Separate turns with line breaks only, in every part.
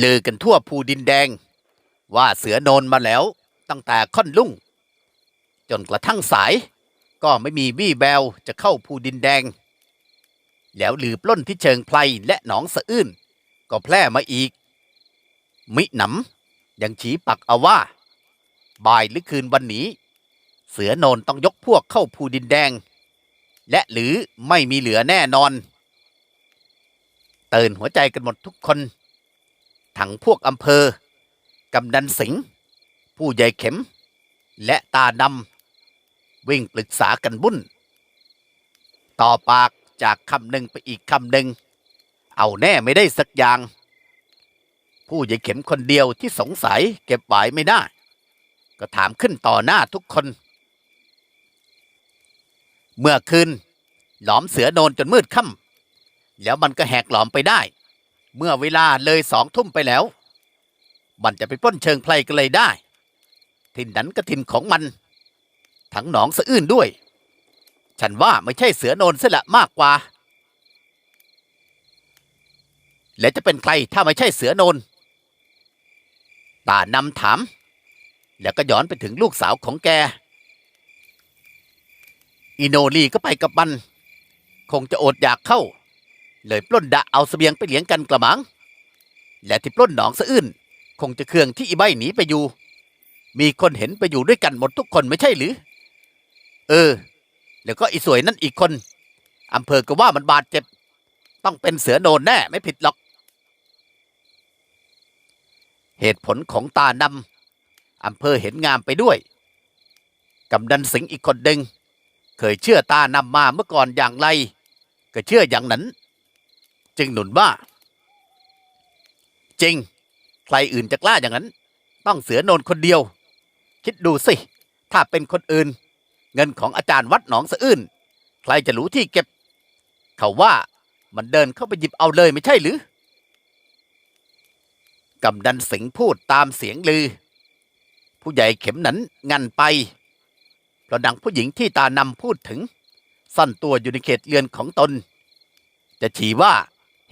ลือกันทั่วภูดินแดง ว่าเสือโนนมาแล้วตั้งแต่ค่อนลุ่ง จนกระทั่งสาย ก็ไม่มีวี่แววจะเข้าภูดินแดง แล้วลือปล้นที่เชิงไพลและหนองสะอื้นก็แพร่มาอีก มิหนำยังชี้ปักเอาว่า บ่ายหรือคืนวันนี้ เสือโนนต้องยกพวกเข้าภูดินแดง และหรือไม่มีเหลือแน่นอน เตือนหัวใจกันหมดทุกคน ทั้งพวกอำเภอกำนันสิงห์ผู้ใหญ่เข็ม และตานำวิ่งปรึกษากันบุ่น ต่อปากจากคำหนึ่งไปอีกคำหนึ่ง เอาแน่ไม่ได้สักอย่าง ผู้ใหญ่เข็มคนเดียวที่สงสัยเก็บไว้ไม่ได้ ก็ถามขึ้นต่อหน้าทุกคน เมื่อคืนหลอมเสือโนนจนมืดค่ำแล้วมันก็แหกหลอมไปได้ เมื่อเวลาเลยสองทุ่มไปแล้ว มันจะไปป้นเชิงไพลกันเลยได้ ทินนั้นก็ทินของมัน ทั้งหนองสะอื้นด้วย ฉันว่าไม่ใช่เสือโนนเสียละมากกว่า และจะเป็นใครถ้าไม่ใช่เสือโนนตานำถาม แล้วก็ย้อนไปถึงลูกสาวของแก อิโนลีก็ไปกับมัน คงจะอดอยากเข้า เลยปล้นดะเอาเสบียงไปเลี้ยงกันกระมัง และที่ปล้นหนองสะอื้นคงจะเครื่องที่อีใบหนีไปอยู่ มีคนเห็นไปอยู่ด้วยกันหมดทุกคนไม่ใช่หรือ เออ แล้วก็อีสวยนั่นอีกคนอำเภอก็ว่ามันบาดเจ็บ ต้องเป็นเสือโนนแน่ไม่ผิดหรอก เหตุผลของตานำอำเภอเห็นงามไปด้วยกำดันสิงอีกคนหนึ่งเคยเชื่อตานำมาเมื่อก่อนอย่างไร ก็เชื่ออย่างนั้น จึงหนุนว่า จริง ใครอื่นจะกล้าอย่างนั้น ต้องเสือโนนคนเดียว คิดดูสิ ถ้าเป็นคนอื่น เงินของอาจารย์วัดหนองสะอื้นใครจะรู้ที่เก็บ เขาว่ามันเดินเข้าไปหยิบเอาเลยไม่ใช่หรือกำดันสิงพูดตามเสียงลือ ผู้ใหญ่เข็มนั้นงันไปเพราะดังผู้หญิงที่ตานำพูดถึงซ่อนตัวอยู่ในเขตเรือนของตน จะชี้ว่า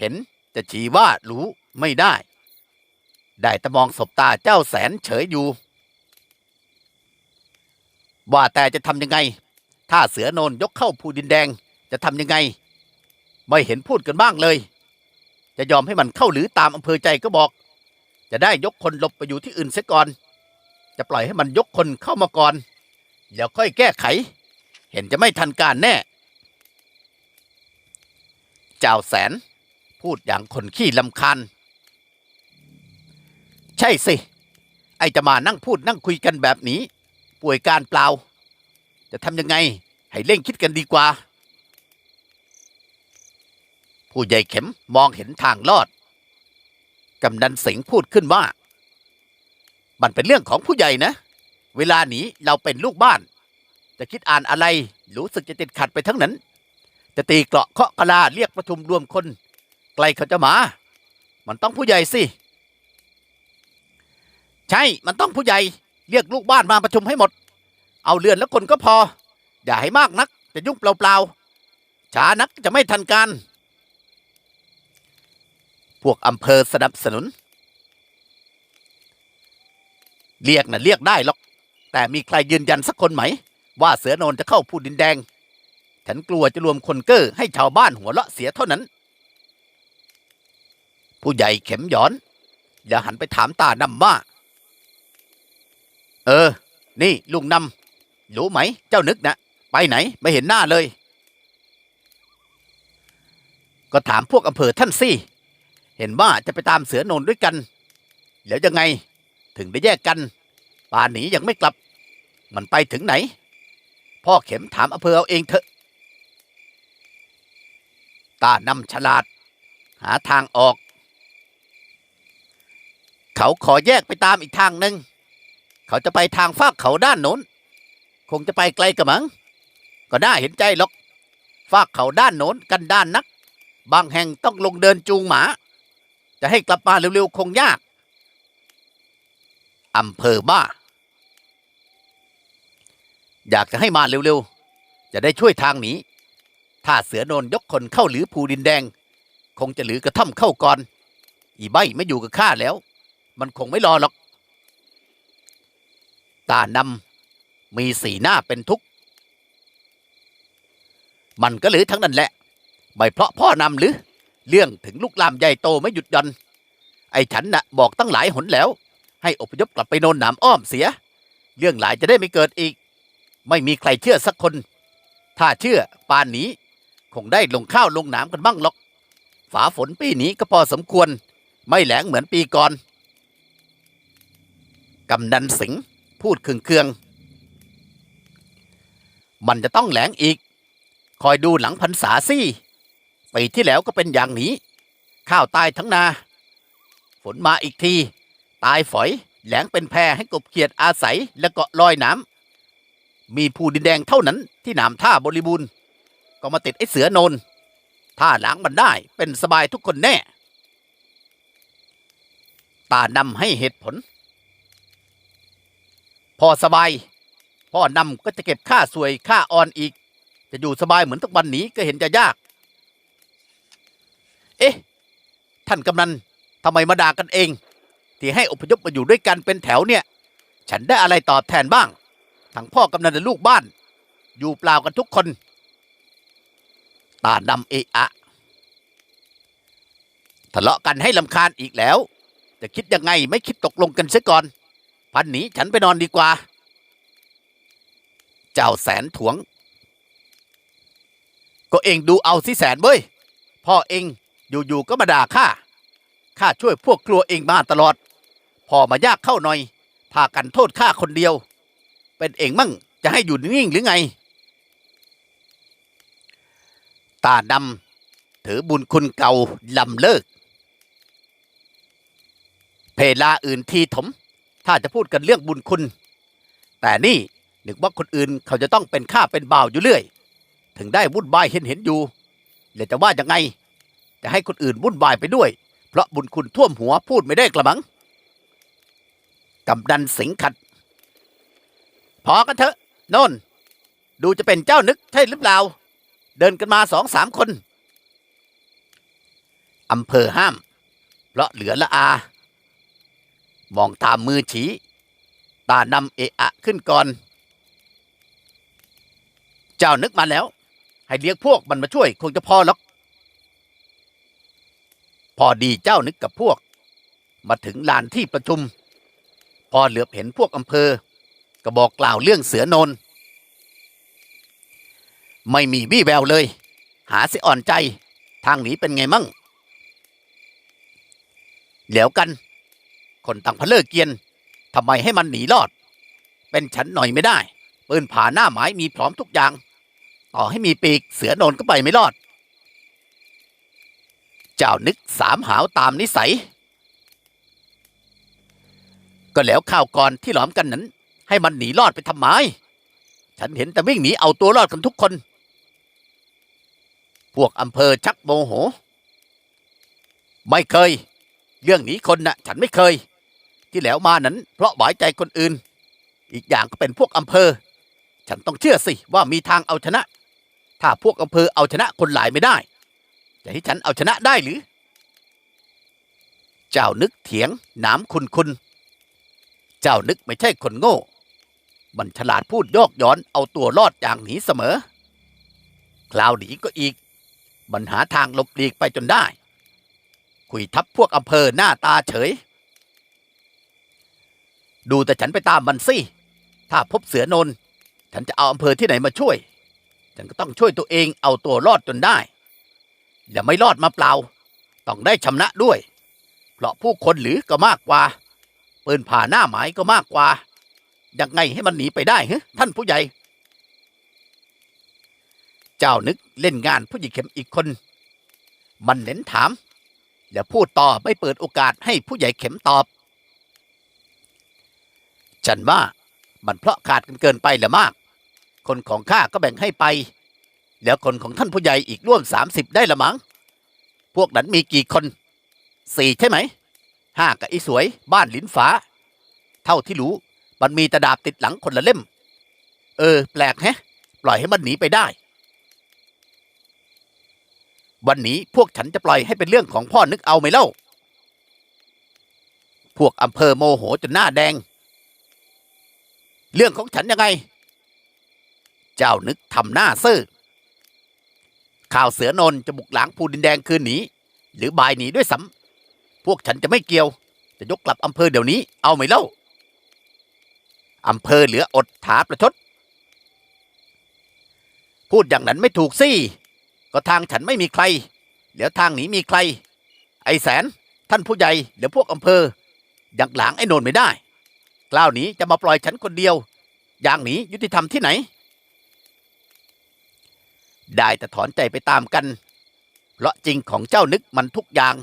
เห็นจะชี้ว่ารู้ไม่ได้ ได้แต่มองสบตาเจ้าแสนเฉยอยู่ ว่าแต่จะทำยังไง ถ้าเสือโนนยกเข้าภูดินแดงจะทำยังไง ไม่เห็นพูดกันบ้างเลย จะยอมให้มันเข้าหรือตามอำเภอใจก็บอก จะได้ยกคนหลบไปอยู่ที่อื่นเสียก่อน จะปล่อยให้มันยกคนเข้ามาก่อนเดี๋ยวค่อยแก้ไข เห็นจะไม่ทันการแน่ เจ้าแสน พูดอย่างคนขี้ลำคาญใช่สิ ไอจะมานั่งพูดนั่งคุยกันแบบนี้ ป่วยการเปล่า จะทำยังไง ให้เร่งคิดกันดีกว่า ผู้ใหญ่เข็มมองเห็นทางลอดกำนันสิงพูดขึ้นว่า มันเป็นเรื่องของผู้ใหญ่นะ เวลาหนีเราเป็นลูกบ้าน จะคิดอ่านอะไร รู้สึกจะติดขัดไปทั้งนั้น จะตีเกราะเคาะกะลาเรียกประชุมรวมคน กลเขาจะมา มันต้องผู้ใหญ่สิ ใช่ มันต้องผู้ใหญ่ เรียกลูกบ้านมาประชุมให้หมด เอาเรือนแล้วคนก็พอ อย่าให้มากนัก จะยุ่งเปล่าๆ ช้านักจะไม่ทันการ พวกอำเภอสนับสนุน เรียกนะ่ะเรียกได้หรอก แต่มีใครยืนยันสักคนไหม ว่าเสือโนนจะเข้าผู้ดินแดง ฉันกลัวจะรวมคนเกอ้อให้ชาวบ้านหัวเราะเสียเท่านั้น ผู้ใหญ่เข็มหยอน อย่าหันไปถามตานำว่า เออ นี่ลุงนำรู้ไหม เจ้านึกนะไปไหน ไม่เห็นหน้าเลย ก็ถามพวกอำเภอท่านสิ เห็นว่าจะไปตามเสือโนนด้วยกัน แล้วยังไง ถึงได้แยกกัน ป่านนี้ยังไม่กลับ มันไปถึงไหน พ่อเข็มถามอำเภอเอาเองเถอะ ตานำฉลาด หาทางออก เขาขอแยกไปตามอีกทางหนึ่งเขาจะไปทางฟากเขาด้านโน้น คงจะไปไกลกระมัง ก็น่าเห็นใจหรอก ฟากเขาด้านโน้นกันด้านนัก บางแห่งต้องลงเดินจูงหมา จะให้กลับมาเร็วๆคงยากอำเภอบ้า อยากจะให้มาเร็วๆ จะได้ช่วยทางหนีถ้าเสือโนนยกคนเข้าหรือภูดินแดง คงจะหรือกระท่อมเข้าก่อน อีใบไม่อยู่กับข้าแล้ว มันคงไม่รอหรอก ตานำมีสีหน้าเป็นทุกข์ มันก็หรือทั้งนั้นแหละ ไม่เพราะพ่อนำหรือ เรื่องถึงลุกลามใหญ่โตไม่หยุดย่อนไอ้ฉันน่ะบอกตั้งหลายหนแล้ว ให้อพยพกลับไปโนนหนามอ้อมเสีย เรื่องหลายจะได้ไม่เกิดอีก ไม่มีใครเชื่อสักคน ถ้าเชื่อป่านนี้ คงได้ลงข้าวลงหนามกันบ้างหรอก ฝาฝนปีนี้ก็พอสมควร ไม่แหลงเหมือนปีก่อน กำนันสิงห์พูดเคืองๆมันจะต้องแหลงอีก คอยดูหลังพรรษาซี่ปีที่แล้วก็เป็นอย่างนี้ ข้าวตายทั้งนา ฝนมาอีกที ตายฝอยแหลงเป็นแพรให้กบเขียดอาศัยและเกาะลอยน้ำมีผู้ดินแดงเท่านั้นที่หนามท่าบริบูรณ์ ก็มาติดไอ้เสือโนนถ้าล้างมันได้เป็นสบายทุกคนแน่ตานำให้เหตุผล พอสบาย พ่อนำก็จะเก็บค่าสวยค่าออนอีก จะอยู่สบายเหมือนทุกวันนี้ก็เห็นจะยาก เอ๊ะ ท่านกำนันทำไมมาด่ากันเอง ที่ให้อพยพมาอยู่ด้วยกันเป็นแถวเนี่ย ฉันได้อะไรตอบแทนบ้าง ทั้งพ่อกำนันและลูกบ้าน อยู่เปล่ากันทุกคน ตานำเอะอะทะเลาะกันให้ลำคาญอีกแล้ว จะคิดยังไงไม่คิดตกลงกันเสียก่อน พันหนีฉันไปนอนดีกว่า เจ้าแสนถวง ก็เองดูเอาสิแสนเว้ย พ่อเองอยู่ๆก็มาด่าข้า ข้าช่วยพวกครัวเองมาตลอด พอมายากเข้าหน่อย พากันโทษข้าคนเดียว เป็นเองมั่งจะให้อยู่นิ่งหรือไง ตาดำถือบุญคุณเก่าลำเลิก เพลาอื่นทีถม ถ้าจะพูดกันเรื่องบุญคุณ แต่นี่นึกว่าคนอื่นเขาจะต้องเป็นข้าเป็นบ่าวอยู่เรื่อย ถึงได้วุ่นวายเห็นเห็นอยู่แล้วจะว่ายังไง จะให้คนอื่นวุ่นวายไปด้วย เพราะบุญคุณท่วมหัวพูดไม่ได้กระมังกำดันสิงขัด พอกันเถอะโน่น ดูจะเป็นเจ้านึกใช่หรือเปล่า เดินกันมาสองสามคนอำเภอห้าม เพราะเหลือละอา มองตามมือชี้ ตานำเอะอะขึ้นก่อน เจ้านึกมาแล้ว ให้เรียกพวกมันมาช่วยคงจะพอหรอก พอดีเจ้านึกกับพวก มาถึงลานที่ประชุม พอเหลือบเห็นพวกอำเภอ ก็บอกกล่าวเรื่องเสือโนน ไม่มีวี่แววเลย หาสิอ่อนใจ ทางหนีเป็นไงมั่ง เหลียวกัน คนต่างพะเลิกเกียนทำไมให้มันหนีรอด เป็นฉันหน่อยไม่ได้ ปืนผ่าหน้าหมายมีพร้อมทุกอย่าง ต่อให้มีปีกเสือโนนก็ไปไม่รอด เจ้านึกสามหาวตามนิสัย ก็แล้วข่าวก่อนที่หลอมกันนั้น ให้มันหนีรอดไปทำไม ฉันเห็นแต่วิ่งหนีเอาตัวรอดกันทุกคน พวกอำเภอชักโมโห ไม่เคย เรื่องหนีคนน่ะ ฉันไม่เคย ที่แล้วมานั้น เพราะหวายใจคนอื่น อีกอย่างก็เป็นพวกอำเภอ ฉันต้องเชื่อสิว่ามีทางเอาชนะ ถ้าพวกอำเภอเอาชนะคนหลายไม่ได้ จะให้ฉันเอาชนะได้หรือ เจ้านึกเถียงหนามคุณคุณ เจ้านึกไม่ใช่คนโง่ มันฉลาดพูดยอกย้อนเอาตัวรอดอย่างหนีเสมอ คราวหนีก็อีก มันหาทางหลบหลีกไปจนได้ คุยทับพวกอำเภอหน้าตาเฉย ดูแต่ฉันไปตามมันสิ ถ้าพบเสือนน ฉันจะเอาอำเภอที่ไหนมาช่วย ฉันก็ต้องช่วยตัวเองเอาตัวรอดจนได้ อย่าไม่รอดมาเปล่า ต้องได้ชำนะด้วย เพราะผู้คนหรือก็มากกว่า ปืนผ่าหน้าหมายก็มากกว่า ยังไงให้มันหนีไปได้ฮะท่านผู้ใหญ่ เจ้านึกเล่นงานผู้หญิงเข็มอีกคน มันเน้นถามแล้วพูดต่อไม่เปิดโอกาสให้ผู้ใหญ่เข็มตอบ ฉันว่ามันเพราะขาดกันเกินไปละมาก คนของข้าก็แบ่งให้ไป แล้วคนของท่านผู้ใหญ่อีกร่วมสามสิบได้ละมั้งพวกนั้นมีกี่คนสี่ใช่ไหมห้ากับไอ้สวยบ้านลิ้นฟ้า เท่าที่รู้มันมีตะดาบติดหลังคนละเล่ม เออ แปลกแฮะ ปล่อยให้มันหนีไปได้ วันนี้พวกฉันจะปล่อยให้เป็นเรื่องของพ่อนึกเอาไหมเล่า พวกอำเภอโมโหจนหน้าแดง เรื่องของฉันยังไง เจ้านึกทำหน้าซื่อข่าวเสือนนจะบุกหลังภูดินแดงคืนหนีหรือบายหนีด้วยซ้ำพวกฉันจะไม่เกี่ยว จะยกกลับอำเภอเดี๋ยวนี้ เอาไหมเล่าอำเภอเหลืออดถาประชด พูดอย่างนั้นไม่ถูกสิ ก็ทางฉันไม่มีใครเหลือทางหนีมีใคร ไอ้แสน ท่านผู้ใหญ่เดี๋ยวพวกอำเภอยังหลังไอ้โนนไม่ได้ กล่าวนี้จะมาปล่อยฉันคนเดียว อย่างนี้ยุติธรรมที่ไหน ได้แต่ถอนใจไปตามกันเพราะจริงของเจ้านึกมันทุกอย่าง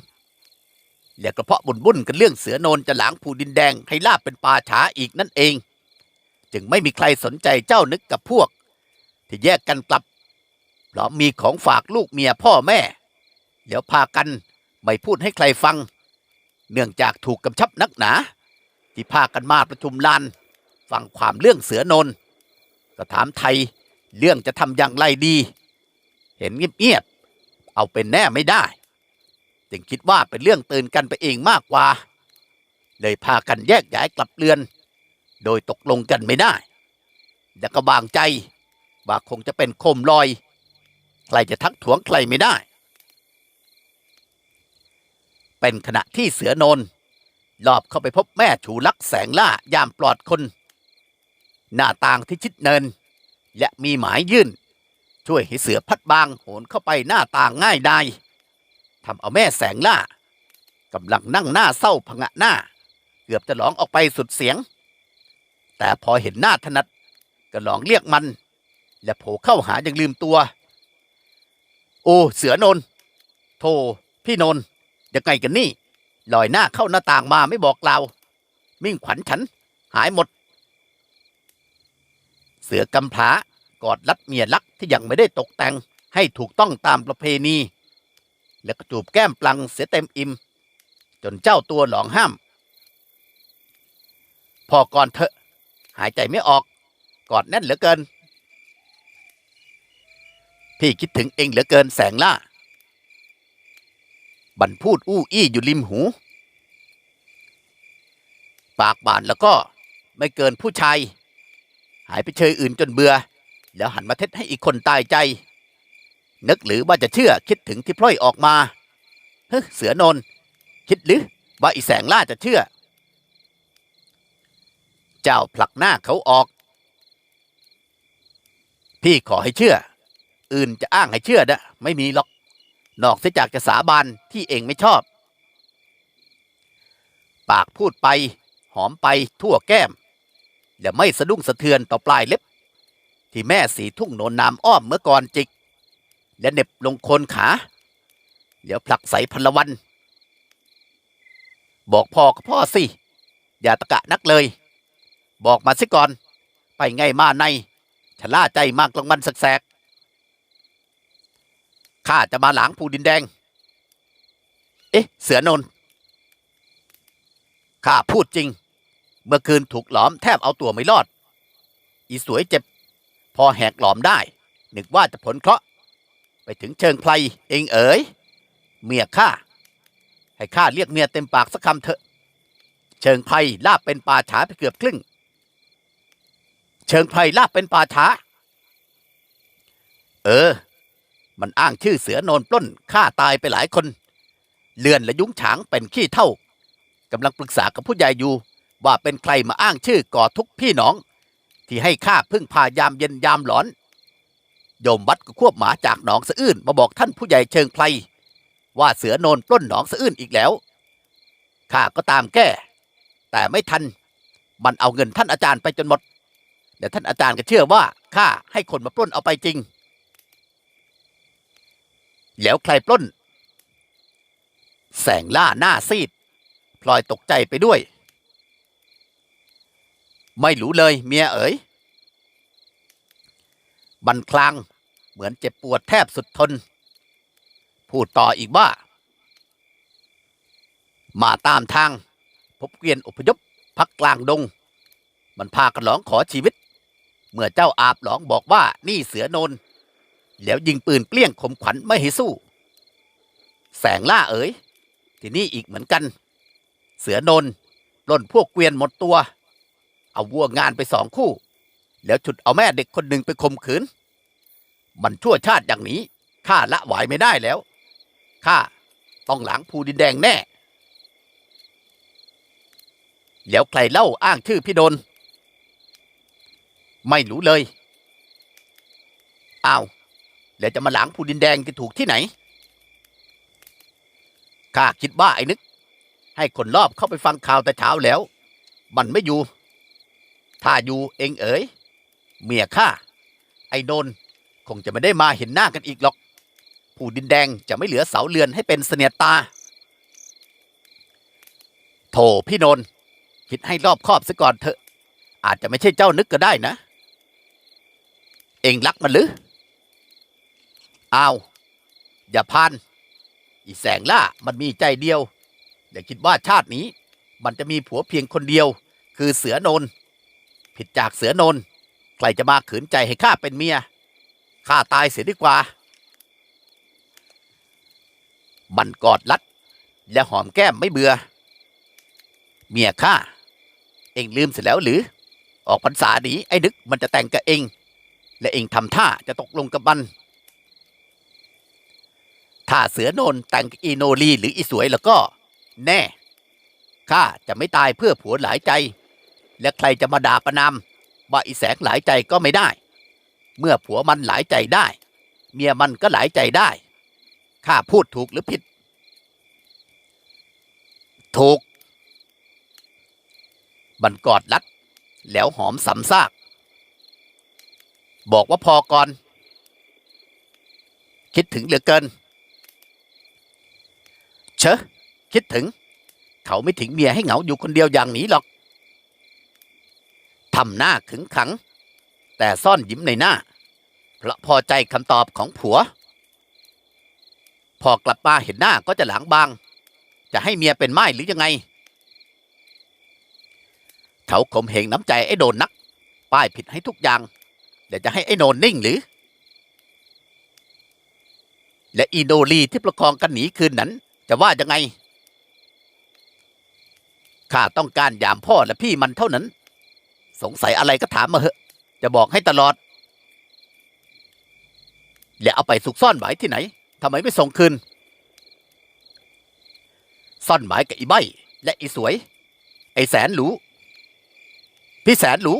แล้วก็เพาะบุญบุญกันเรื่องเสือโนนจะหลางผูดินแดงให้ลาบเป็นป่าช้าอีกนั่นเอง จึงไม่มีใครสนใจเจ้านึกกับพวก ที่แยกกันกลับเพราะมีของฝากลูกเมียพ่อแม่ เดี๋ยวพากันไม่พูดให้ใครฟัง เนื่องจากถูกกำชับนักหนา ที่พากันมาประชุมลานฟังความเรื่องเสือนนก็ถามไทยเรื่องจะทำอย่างไรดี เห็นเงียบๆเอาเป็นแน่ไม่ได้จึงคิดว่าเป็นเรื่องตื่นกันไปเองมากกว่า เลยพากันแยกย้ายกลับเรือน โดยตกลงกันไม่ได้แต่ก็บางใจว่าคงจะเป็นโคมลอย ใครจะทักท้วงใครไม่ได้ เป็นขณะที่เสือนน ลอบเข้าไปพบแม่ฉูลักแสงล่ายามปลอดคน หน้าต่างที่ชิดเนิน และมีหมายยื่น ช่วยให้เสือพัดบางโหนเข้าไปหน้าต่างง่ายได้ทำเอาแม่แสงล่ากำลังนั่งหน้าเศร้าผงะหน้า เกือบจะร้องออกไปสุดเสียง แต่พอเห็นหน้าถนัดก็ลองเรียกมัน และโผล่เข้าหาอย่างลืมตัว โอ้เสือนนโธ่พี่นนยังไงกันนี่ ลอยหน้าเข้าหน้าต่างมาไม่บอกเรามิ่งขวัญฉัน หายหมด เสือกำพร้ากอดรัดเมียรักที่ยังไม่ได้ตกแต่งให้ถูกต้องตามประเพณี แล้วก็จูบแก้มปลังเสียเต็มอิ่ม จนเจ้าตัวหลองห้าม พอก่อนเถอะ หายใจไม่ออก กอดแน่นเหลือเกิน พี่คิดถึงเองเหลือเกินแสงล่า บันพูดอู้อี้อยู่ริมหู ปากบานแล้วก็ไม่เกินผู้ชาย หายไปเชยอื่นจนเบื่อ แล้วหันมาเท็ดให้อีกคนตายใจ นึกหรือว่าจะเชื่อคิดถึงที่พล่อยออกมาเฮ้เสือนนคิดหรือว่าอีแสงล่าจะเชื่อ เจ้าผลักหน้าเขาออก พี่ขอให้เชื่อ อื่นจะอ้างให้เชื่อนะไม่มีหรอก นอกเสียจากจะสาบานที่เองไม่ชอบ ปากพูดไป หอมไปทั่วแก้ม และไม่สะดุ้งสะเทือนต่อปลายเล็บ ที่แม่สีทุ่งโนนนามอ้อมเมื่อก่อนจิก และเหน็บลงโคนขาเดี๋ยวผลักใส่พลวัน บอกพ่อกับพ่อสิ อย่าตะกะนักเลย บอกมาสิก่อน ไปไงมาในชะล่าใจมากกลางวันแสก ข้าจะมาหลางภูดินแดง เอ๊ะ เสือนนข้าพูดจริง เมื่อคืนถูกหลอมแทบเอาตัวไม่รอด อีสวยเจ็บ พอแหกหลอมได้ นึกว่าจะผลเคราะห์ไปถึงเชิงไพลเองเอ๋ย เมียข้า ให้ข้าเรียกเมียเต็มปากสักคำเถอะ เชิงไพรลาบเป็นป่าช้าไปเกือบครึ่ง เชิงไพรลาบเป็นป่าช้า เออ มันอ้างชื่อเสือโนนปล้นฆ่าตายไปหลายคน เลื่อนและยุ้งฉางเป็นขี้เท่ากำลังปรึกษากับผู้ใหญ่อยู่ ว่าเป็นใครมาอ้างชื่อก่อทุกพี่น้อง ที่ให้ข้าพึ่งพายามเย็นยามหลอน โยมวัดก็ควบหมาจากหนองสะอื้นมาบอกท่านผู้ใหญ่เชิงไพรว่าเสือโนนปล้นหนองสะอื้นอีกแล้วข้าก็ตามแก้ แต่ไม่ทัน มันเอาเงินท่านอาจารย์ไปจนหมดและท่านอาจารย์ก็เชื่อว่าข้าให้คนมาปล้นเอาไปจริง แล้วใครปล้น แสงล่าหน้าซีด พลอยตกใจไปด้วย ไม่รู้เลยเมียเอ๋ย บันคลางเหมือนเจ็บปวดแทบสุดทน พูดต่ออีกว่า มาตามทาง พบเกวียนอพยพพักกลางดง มันพากันหลองขอชีวิต เมื่อเจ้าอาบหลองบอกว่านี่เสือโนน แล้วยิงปืนเปลี่ยงขมขวัญไม่ให้สู้ แสงล่าเอ๋ย ที่นี่อีกเหมือนกัน เสือโนนล้นพวกเกวียนหมดตัว เอาวัวงานไปสองคู่ แล้วฉุดเอาแม่เด็กคนหนึ่งไปข่มขืน มันชั่วชาติอย่างนี้ข้าละไหวไม่ได้แล้วข้าต้องหลังภูดินแดงแน่ แล้วใครเล่าอ้างชื่อพี่ดน ไม่รู้เลย อ้าว แล้วจะมาหลังภูดินแดงจะถูกที่ไหน ข้าคิดว่าไอ้นึก ให้คนรอบเข้าไปฟังข่าวแต่เช้าแล้ว มันไม่อยู่ ถ้าอยู่เองเอ๋ย เมียข้า ไอ้โนนคงจะไม่ได้มาเห็นหน้ากันอีกหรอก ผู้ดินแดงจะไม่เหลือเสาเรือนให้เป็นเสนียตา โถพี่โนนคิดให้รอบคอบซะก่อนเถอะ อาจจะไม่ใช่เจ้านึกก็ได้นะ เองรักมันหรือ อ้าว อย่าพัน อีแสงล่ามันมีใจเดียว อย่าคิดว่าชาตินี้ มันจะมีผัวเพียงคนเดียว คือเสือโนน ผิดจากเสือโนน ใครจะมาขืนใจให้ข้าเป็นเมีย ข้าตายเสียดีกว่า มันกอดรัด และหอมแก้มไม่เบื่อ เมียข้า เองลืมเสร็จแล้วหรือ ออกพรรษาดีไอ้นึกมันจะแต่งกับเอง และเองทำท่าจะตกลงกับมัน ถ้าเสือโนนแต่งอีโนลีหรืออีสวยแล้วก็ แน่ข้าจะไม่ตายเพื่อผัวหลายใจ และใครจะมาด่าประนามว่าอีแสงหลายใจก็ไม่ได้ เมื่อผัวมันหลายใจได้ เมียมันก็หลายใจได้ข้าพูดถูกหรือผิด ถูกมันกอดรัด แล้วหอมสำซาก บอกว่าพอก่อน คิดถึงเหลือเกิน เชอะคิดถึง เขาไม่ทิ้งเมียให้เหงาอยู่คนเดียวอย่างนี้หรอกทำหน้าขึงขัง แต่ซ่อนยิ้มในหน้า เพราะพอใจคำตอบของผัว พอกลับมาเห็นหน้าก็จะหลังบาง จะให้เมียเป็นไม้หรือยังไง เขาข่มเหงน้ำใจไอ้โดนนัก ป้ายผิดให้ทุกอย่าง เดี๋ยวจะให้ไอ้โนนนิ่งหรือ และอีโดลีที่ประคองกันหนีคืนนั้น จะว่ายังไง ข้าต้องการยามพ่อและพี่มันเท่านั้น สงสัยอะไรก็ถามมาเหอะ จะบอกให้ตลอด แล้วเอาไปสุกซ่อนไว้ที่ไหนทำไมไม่ส่งคืน ซ่อนหมายกับอีใบและอีสวย ไอแสนหรูพี่แสนหรู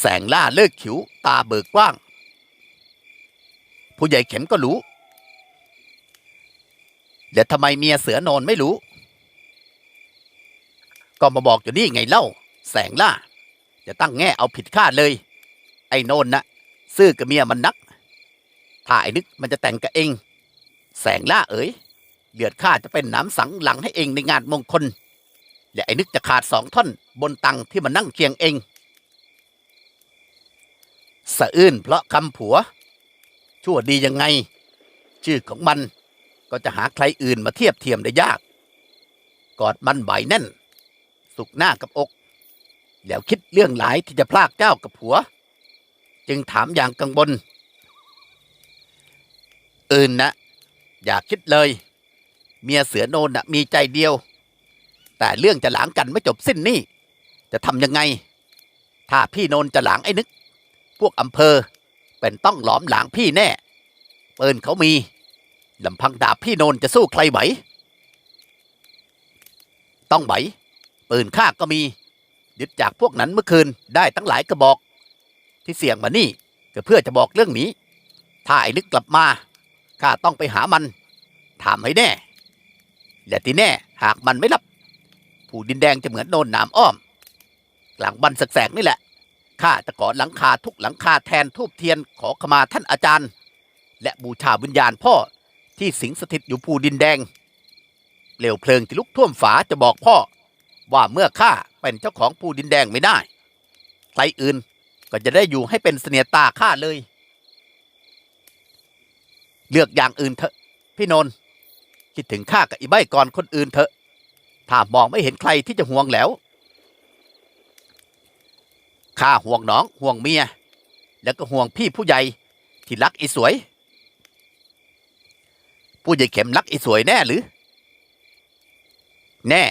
แสงล่าเลิกขิว ตาเบิกกว้าง ผู้ใหญ่เข็มก็รู้ แล้วทำไมเมียเสือนอนไม่รู้ ก็มาบอกอยู่นี่ไงเล่า แสงล่า จะตั้งแง่เอาผิดข้าเลย ไอ้โนนนะซื่อกับเมียมันนัก ถ้าไอ้นึกมันจะแต่งกับเอง แสงล่าเอ๋ยเลือดข้าจะเป็นน้ำสังหลังให้เองในงานมงคล และไอ้นึกจะขาดสองท่อนบนตังที่มันนั่งเคียงเองสะอื้นเพราะคำผัว ชั่วดียังไง ชื่อของมัน ก็จะหาใครอื่นมาเทียบเทียมได้ยาก กอดมันใบแน่น สุกหน้ากับอก แล้วคิดเรื่องหลายที่จะพลากเจ้ากับผัว จึงถามอย่างกังวลอื่นนะอย่าคิดเลย เมียเสือโนนนะมีใจเดียว แต่เรื่องจะหลางกันไม่จบสิ้นนี่ จะทำยังไง ถ้าพี่โนนจะหลางไอ้นึก พวกอำเภอเป็นต้องหลอมหลางพี่แน่ เปืนเขามี ลำพังดาบพี่โนนจะสู้ใครไหว ต้องไหว ปืนข้าก็มี ยึดจากพวกนั้นเมื่อคืนได้ตั้งหลายกระบอก ที่เสี่ยงมานี่ก็เพื่อจะบอกเรื่องนี้ ถ้าไอ้นึกกลับมาข้าต้องไปหามัน ถามให้แน่ และที่แน่หากมันไม่รับ ผู้ดินแดงจะเหมือนโนนหนามอ้อมกลางบันแสกๆนี่แหละข้าจะขอหลังคาทุกหลังคาแทนทูบเทียนขอขมาท่านอาจารย์ และบูชาวิญญาณพ่อ ที่สิงสถิตอยู่ภูดินแดงเปลวเพลิงที่ลุกท่วมฝาจะบอกพ่อ ว่าเมื่อข้าเป็นเจ้าของภูดินแดงไม่ได้ใครอื่นก็จะได้อยู่ให้เป็นเสนียตาข้าเลย เลือกอย่างอื่นเถอะ พี่นนท์คิดถึงข้ากับอีใบก่อนคนอื่นเถอะ ถ้ามองไม่เห็นใครที่จะห่วงแล้วข้าห่วงน้องห่วงเมีย แล้วก็ห่วงพี่ผู้ใหญ่ที่รักอีสวย ผู้ใหญ่เข็มรักอีสวยแน่หรือ แน่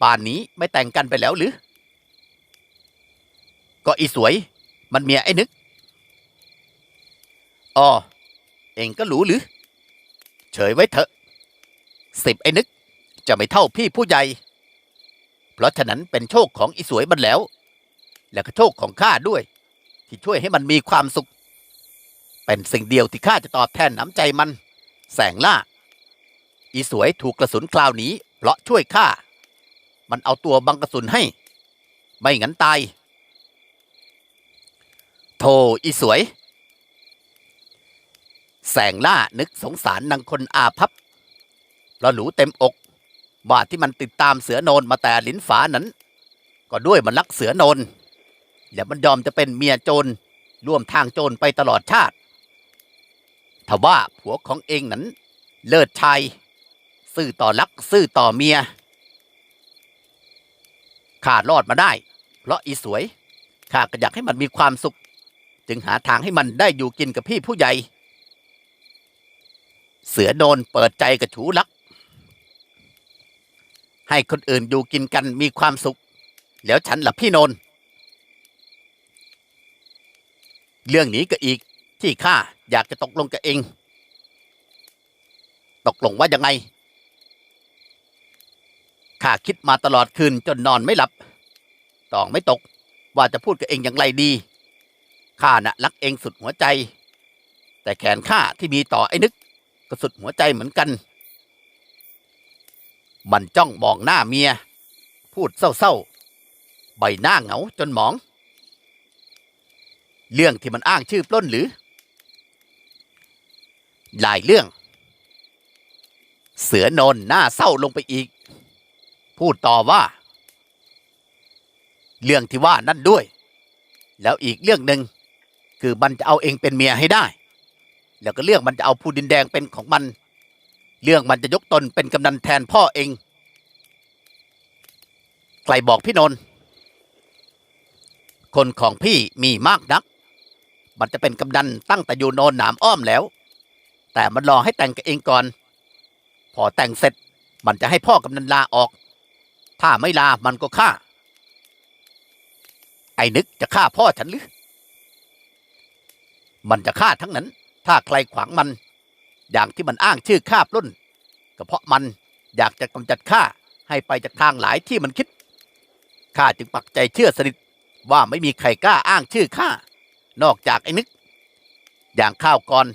ป่านนี้ไม่แต่งกันไปแล้วหรือ ก็อีสวย มันเมียไอ้นึกอ๋อเองก็รู้หรือ เฉยไว้เถอะ สิบไอ้นึก จะไม่เท่าพี่ผู้ใหญ่ เพราะฉะนั้นเป็นโชคของอีสวยมันแล้ว และก็โชคของข้าด้วย ที่ช่วยให้มันมีความสุข เป็นสิ่งเดียวที่ข้าจะตอบแทนน้ำใจมัน แสงล่า อีสวยถูกกระสุนคราวนี้ เพราะช่วยข้า มันเอาตัวบังกระสุนให้ ไม่งั้นตาย โธอีสวย แสงล่านึกสงสารนางคนอาพับเราหลูเต็มอกว่าที่มันติดตามเสือโนนมาแต่ลิ้นฝานั้น ก็ด้วยมันรักเสือโนนและมันยอมจะเป็นเมียโจรร่วมทางโจรไปตลอดชาติ ทว่าผัวของเองนั้น เลิศชายซื่อต่อรักซื่อต่อเมียข้ารอดมาได้ เพราะอีสวยข้าก็อยากให้มันมีความสุข จึงหาทางให้มันได้อยู่กินกับพี่ผู้ใหญ่ เสือโนนเปิดใจกับถูลัก ให้คนอื่นอยู่กินกันมีความสุข แล้วฉันหล่ะพี่โนน เรื่องนี้ก็อีก ที่ข้าอยากจะตกลงกับเอง ตกลงว่ายังไง ข้าคิดมาตลอดคืนจนนอนไม่หลับ ตองไม่ตกว่าจะพูดกับเองอย่างไรดี ข้าน่ะรักเองสุดหัวใจ แต่แขนข้าที่มีต่อไอ้นึก ก็สุดหัวใจเหมือนกัน มันจ้องมองหน้าเมีย พูดเศร้าๆ ใบหน้าเหงาจนหมอง เรื่องที่มันอ้างชื่อปล้นหรือ หลายเรื่อง เสือนนหน้าเศร้าลงไปอีก พูดต่อว่า เรื่องที่ว่านั่นด้วย แล้วอีกเรื่องหนึ่งคือมันจะเอาเองเป็นเมียให้ได้ แล้วก็เรื่องมันจะเอาผู้ดินแดงเป็นของมัน เรื่องมันจะยกตนเป็นกำนันแทนพ่อเองใครบอกพี่นนท์คนของพี่มีมากนัก มันจะเป็นกำนันตั้งแต่อยู่โนนหนามอ้อมแล้ว แต่มันรอให้แต่งกับเองก่อน พอแต่งเสร็จมันจะให้พ่อกำนันลาออก ถ้าไม่ลามันก็ฆ่า ไอ้นึกจะฆ่าพ่อฉันหรือ มันจะฆ่าทั้งนั้น ถ้าใครขวางมัน อย่างที่มันอ้างชื่อฆ่าปล้นก็เพราะมันอยากจะกำจัดข้าให้ไปจากทางหลายที่มันคิดข้าจึงปักใจเชื่อสนิทว่าไม่มีใครกล้าอ้างชื่อข้านอกจากไอ้นึก อย่างข้าวก่อน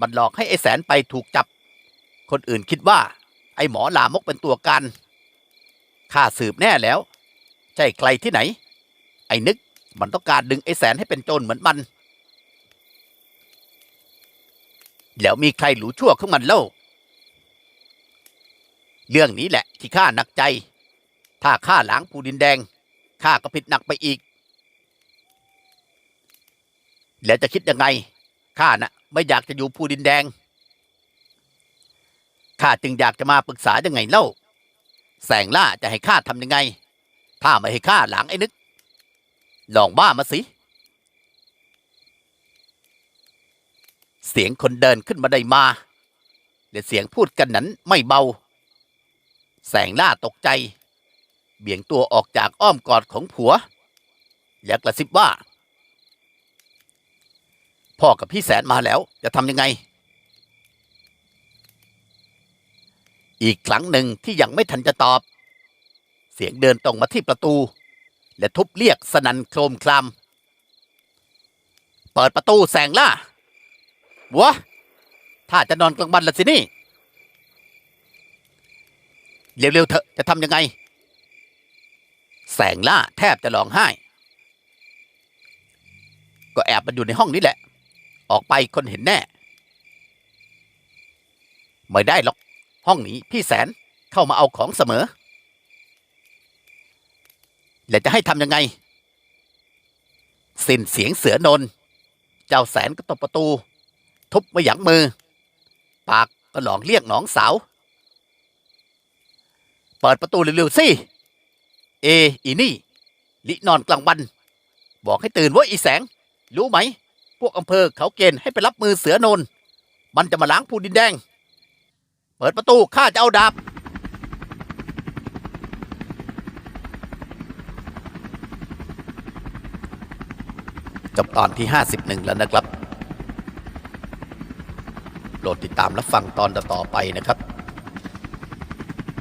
มันหลอกให้ไอ้แสนไปถูกจับ คนอื่นคิดว่า ไอ้หมอลามกเป็นตัวการข้าสืบแน่แล้วใช่ใครที่ไหน ไอ้นึกมันต้องการดึงไอ้แสนให้เป็นโจรเหมือนมัน แล้วมีใครหลูชั่วของมันเล่า เรื่องนี้แหละที่ข้าหนักใจ ถ้าข้าหลังปูดินแดงข้าก็ผิดหนักไปอีก แล้วจะคิดยังไงข้านะ ไม่อยากจะอยู่ภูดินแดง ข้าจึงอยากจะมาปรึกษายังไงเล่า แสงล่าจะให้ข้าทำยังไง ถ้าไม่ให้ข้าหลังไอ้นึก ลองบ้ามาสิ เสียงคนเดินขึ้นมาได้มาและเสียงพูดกันนั้นไม่เบา แสงล่าตกใจ เบี่ยงตัวออกจากอ้อมกอดของผัว แล้วกระซิบว่า พ่อกับพี่แสนมาแล้ว จะทำยังไง อีกครั้งหนึ่งที่ยังไม่ทันจะตอบ เสียงเดินตรงมาที่ประตู และทุบเรียกสนันโครมคลาม เปิดประตูแสงล่าบัวถ้าจะนอนกลางวันละสินี่ เร็วๆเถอะจะทำยังไง แสงล่าแทบจะร้องไห้ ก็แอบมันอยู่ในห้องนี้แหละ ออกไปคนเห็นแน่ ไม่ได้หรอก ห้องนี้พี่แสนเข้ามาเอาของเสมอ แล้วจะให้ทำยังไง สิ้นเสียงเสือนน เจ้าแสนก็ตบประตู ทุบมาหยังมือ ปากก็หลองเรียกหนองสาว เปิดประตูเร็วๆสิ เอ อีนี่ ลินอนกลางวัน บอกให้ตื่นว่าอีแสง รู้ไหม พวกอำเภอเขาเกณฑ์ให้ไปรับมือเสือนน มันจะมาล้างภูดินแดง เปิดประตูข้าจะเอาดาบ จบตอนที่ 51 แล้วนะครับ โปรดติดตามรับฟังตอนต่อไปนะครับ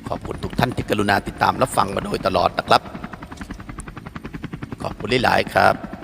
ขอบคุณทุกท่านที่กรุณาติดตามรับฟังมาโดยตลอดนะครับ ขอบคุณหลายๆครับ